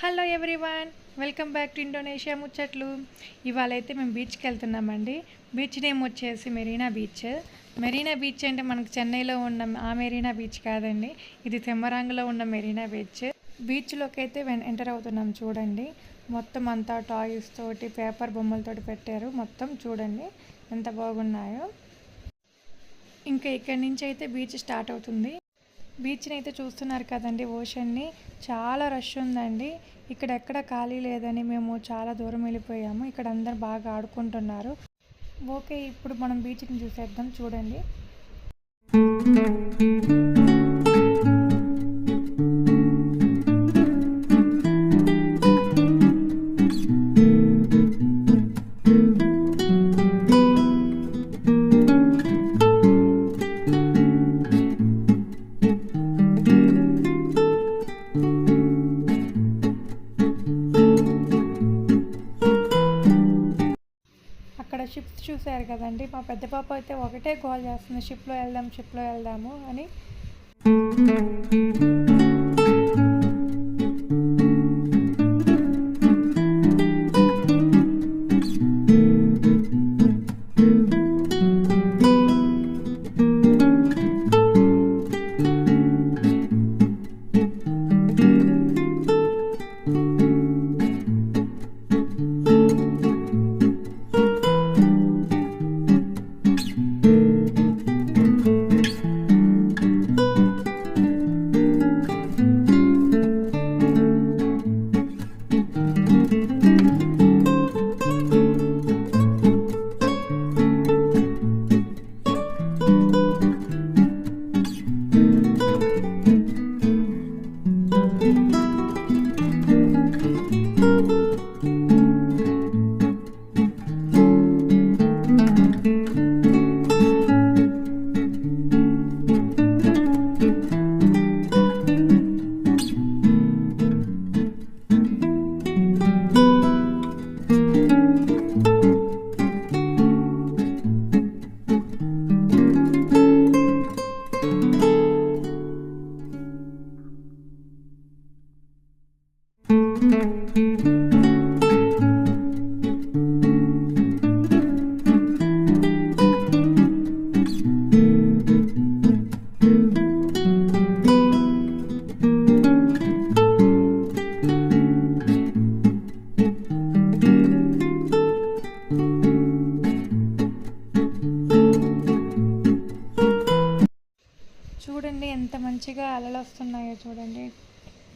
Hello everyone welcome back to Indonesia ముచ్చట్లు. ఇవాళ అయితే మేము బీచ్కి వెళ్తున్నామండి బీచ్ నేమ్ వచ్చేసి మెరీనా బీచ్ మెరీనా బీచ్ అంటే మనకు చెన్నైలో ఉన్న ఆ మెరీనా బీచ్ కాదండి. ఇది తెమ్మరాంగులో ఉన్న మెరీనా బీచ్ బీచ్లోకి అయితే ఎంటర్ అవుతున్నాం చూడండి. మొత్తం అంతా టాయ్స్ తోటి పేపర్ బొమ్మలతోటి పెట్టారు. మొత్తం చూడండి ఎంత బాగున్నాయో. ఇంకా ఇక్కడి నుంచి అయితే బీచ్ స్టార్ట్ అవుతుంది. బీచ్ని అయితే చూస్తున్నారు కదండి ఓషన్ని. చాలా రష్ ఉందండి. ఇక్కడ ఎక్కడ ఖాళీ లేదని మేము చాలా దూరం వెళ్ళిపోయాము. ఇక్కడ అందరు బాగా ఆడుకుంటున్నారు. ఓకే ఇప్పుడు మనం బీచ్ని చూసేద్దాం. చూడండి. అక్కడ షిప్స్ చూశారు కదండి. మా పెద్ద పాప అయితే ఒకటే కాల్ చేస్తుంది. షిప్లో వెళ్దాం షిప్లో వెళ్దాము అని. చూడండి ఎంత మంచిగా అలలు వస్తున్నాయో చూడండి.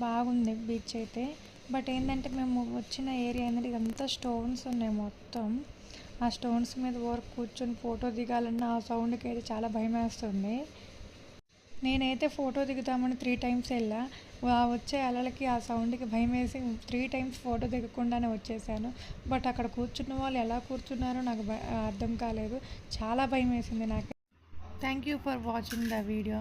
బాగుంది బీచ్ అయితే. బట్ ఏంటంటే మేము వచ్చిన ఏరియా ఏంటంటే ఇదంతా స్టోన్స్ ఉన్నాయి మొత్తం. ఆ స్టోన్స్ మీద వర్క్ కూర్చొని ఫోటో దిగాలన్న ఆ సౌండ్కి అయితే చాలా భయం వేస్తుంది. నేనైతే ఫోటో దిగుతామని త్రీ టైమ్స్ వెళ్ళా. ఆ వచ్చే అలలకి ఆ సౌండ్కి భయం వేసి త్రీ టైమ్స్ ఫోటో దిగకుండానే వచ్చేసాను. బట్ అక్కడ కూర్చున్న వాళ్ళు ఎలా కూర్చున్నారో నాకు అర్థం కాలేదు. చాలా భయం వేసింది నాకు. Thank you for watching the video